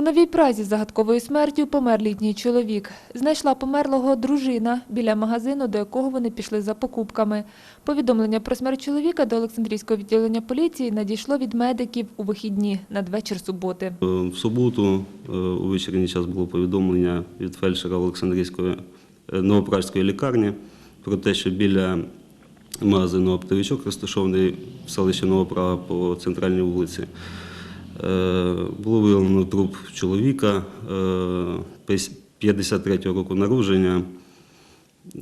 У новій празі загадковою смертю помер літній чоловік. Знайшла померлого дружина біля магазину, до якого вони пішли за покупками. Повідомлення про смерть чоловіка до Олександрійського відділення поліції надійшло від медиків у вихідні надвечір суботи. Е, В суботу е, у вечірній час було повідомлення від фельдшера Олександрійської е, Новопражської лікарні про те, що біля магазину оптовичок, розташований в селищі Новопрага по центральній вулиці, було виявлено труп чоловіка е, 53-го року народження е,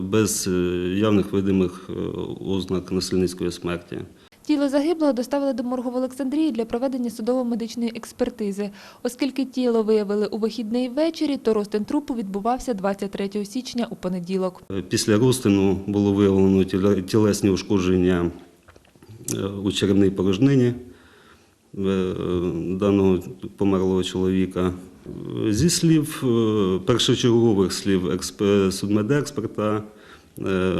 без е, явних видимих е, ознак насильницької смерті. Тіло загиблого доставили до моргу в Олександрії для проведення судово-медичної експертизи. Оскільки тіло виявили у вихідний ввечері, то розтин трупу відбувався 23 січня у понеділок. Після розтину було виявлено тілесні ушкодження е, у черевній порожнині е, даного померлого чоловіка. Зі слів е, першочергових слів експ- судмедексперта, е,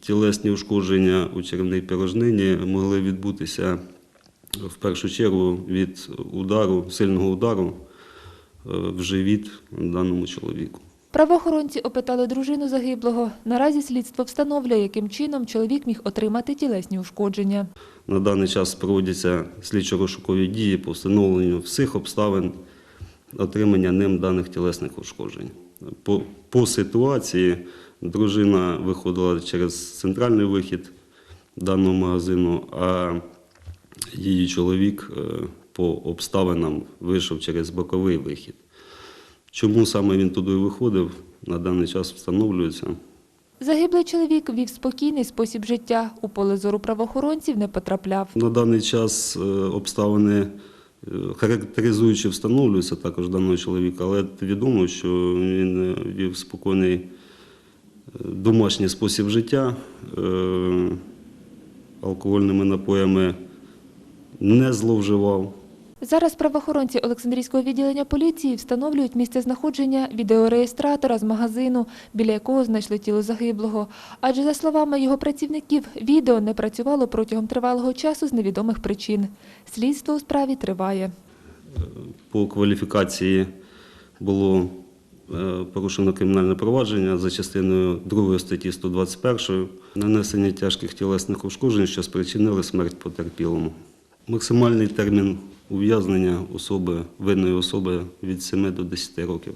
тілесні ушкодження у черевній порожнині могли відбутися в першу чергу від удару, сильного удару е, в живіт даному чоловіку. Правоохоронці опитали дружину загиблого. Наразі слідство встановлює, яким чином чоловік міг отримати тілесні ушкодження. На даний час проводяться слідчо-розшукові дії по встановленню всіх обставин отримання ним даних тілесних ушкоджень. По, по ситуації дружина виходила через центральний вихід даного магазину, а її чоловік е, по обставинам вийшов через боковий вихід. Чому саме він туди виходив, на даний час встановлюється. Загиблий чоловік вів спокійний спосіб життя. У поле зору правоохоронців не потрапляв. На даний час е, обставини е, характеризуючи встановлюються також даного чоловіка, але відомо, що він е, вів спокійний домашній спосіб життя, алкогольними напоями не зловживав. Зараз правоохоронці Олександрійського відділення поліції встановлюють місце знаходження відеореєстратора з магазину, біля якого знайшли тіло загиблого. Адже, за словами його працівників, відео не працювало протягом тривалого часу з невідомих причин. Слідство у справі триває. По кваліфікації було е, порушено кримінальне провадження за частиною 2 статті 121 нанесення тяжких тілесних ушкоджень, що спричинили смерть потерпілому. Максимальний термін ув'язнення особи, винної особи від 7 до 10 років.